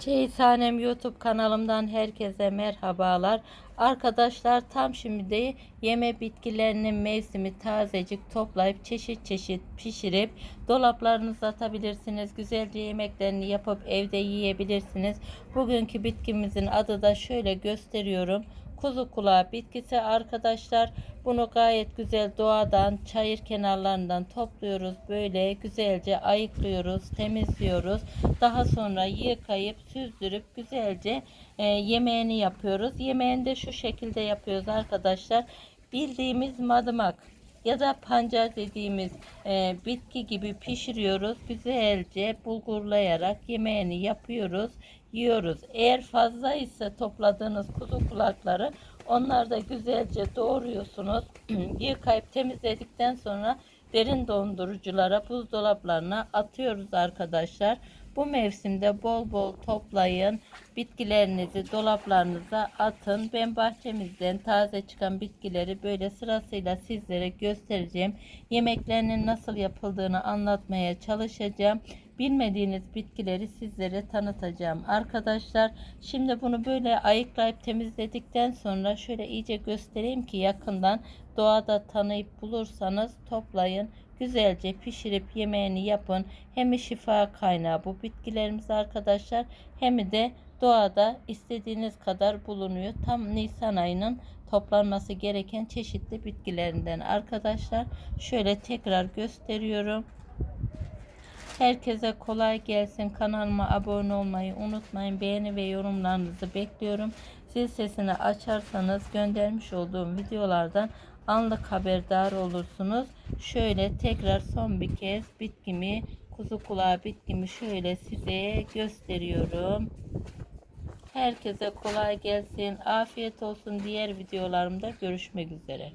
Çeyizhanem YouTube kanalımdan herkese merhabalar. Arkadaşlar tam şimdi de yeme bitkilerinin mevsimi tazecik toplayıp çeşit çeşit pişirip dolaplarınıza atabilirsiniz. Güzelce yemeklerini yapıp evde yiyebilirsiniz. Bugünkü bitkimizin adı da şöyle gösteriyorum. Kuzu kulağı bitkisi arkadaşlar. Bunu gayet güzel doğadan, çayır kenarlarından topluyoruz. Böyle güzelce ayıklıyoruz, temizliyoruz. Daha sonra yıkayıp, süzdürüp güzelce e, yemeğini yapıyoruz. Yemeğini de şu şekilde yapıyoruz arkadaşlar. Bildiğimiz madımak ya da pancar dediğimiz e, bitki gibi pişiriyoruz. Güzelce bulgurlayarak yemeğini yapıyoruz, yiyoruz. Eğer fazla ise topladığınız kuzu kulakları onları da güzelce doğruyorsunuz. Yıkayıp temizledikten sonra derin donduruculara, buzdolaplarına atıyoruz arkadaşlar. Bu mevsimde bol bol toplayın. Bitkilerinizi dolaplarınıza atın. Ben bahçemizden taze çıkan bitkileri böyle sırasıyla sizlere göstereceğim. Yemeklerinin nasıl yapıldığını anlatmaya çalışacağım. Bilmediğiniz bitkileri sizlere tanıtacağım. Arkadaşlar şimdi bunu böyle ayıklayıp temizledikten sonra şöyle iyice göstereyim ki yakından doğada tanıyıp bulursanız toplayın güzelce pişirip yemeğini yapın. Hem şifa kaynağı bu bitkilerimiz arkadaşlar hem de doğada istediğiniz kadar bulunuyor. Tam Nisan ayının toplanması gereken çeşitli bitkilerinden arkadaşlar. Şöyle tekrar gösteriyorum. Herkese kolay gelsin. Kanalıma abone olmayı unutmayın. Beğeni ve yorumlarınızı bekliyorum. Zil sesini açarsanız göndermiş olduğum videolardan anlık haberdar olursunuz. Şöyle tekrar son bir kez bitkimi kuzu kulağı bitkimi şöyle size gösteriyorum. Herkese kolay gelsin. Afiyet olsun. Diğer videolarımda görüşmek üzere.